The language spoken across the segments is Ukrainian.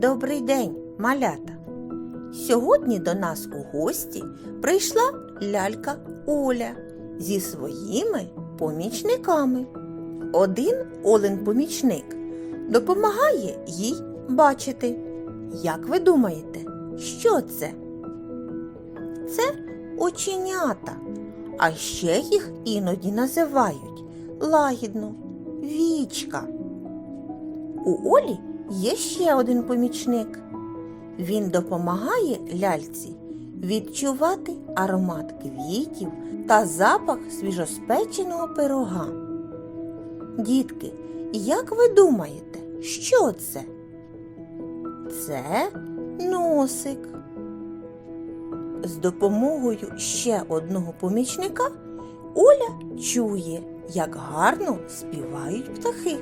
Добрий день, малята! Сьогодні до нас у гості прийшла лялька Оля зі своїми помічниками. Один Олен-помічник допомагає їй бачити. Як ви думаєте, що це? Це оченята, а ще їх іноді називають лагідно вічка. У Олі є ще один помічник. Він допомагає ляльці відчувати аромат квітів та запах свіжоспеченого пирога. Дітки, як ви думаєте, що це? Це носик. З допомогою ще одного помічника Оля чує, як гарно співають птахи.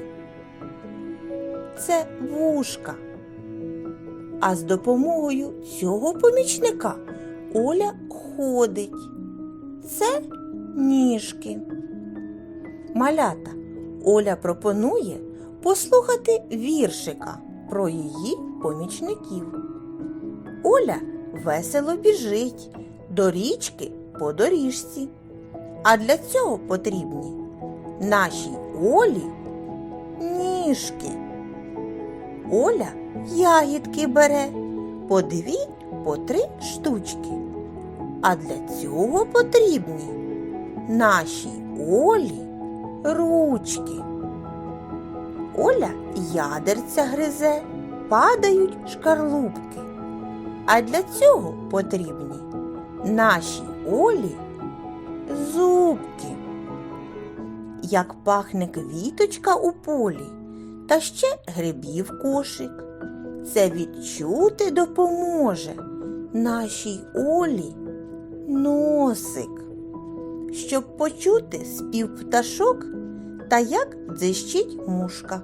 Це вушка. А з допомогою цього помічника Оля ходить. Це ніжки. Малята Оля пропонує послухати віршика про її помічників. Оля весело біжить до річки по доріжці. А для цього потрібні нашій Олі ніжки. Оля ягідки бере по дві, по три штучки. А для цього потрібні нашій Олі ручки. Оля ядерця гризе, падають шкарлупки. А для цього потрібні нашій Олі зубки. Як пахне квіточка у полі, та ще грибів кошик. Це відчути допоможе нашій Олі носик, щоб почути спів пташок та як дзищить мушка.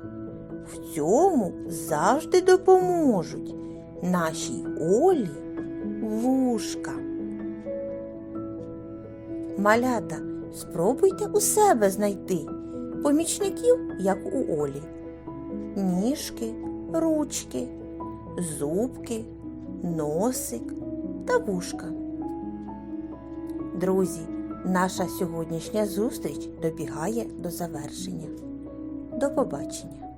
В цьому завжди допоможуть нашій Олі вушка. Малята, спробуйте у себе знайти помічників, як у Олі. Ніжки, ручки, зубки, носик та вушка. Друзі, наша сьогоднішня зустріч добігає до завершення. До побачення!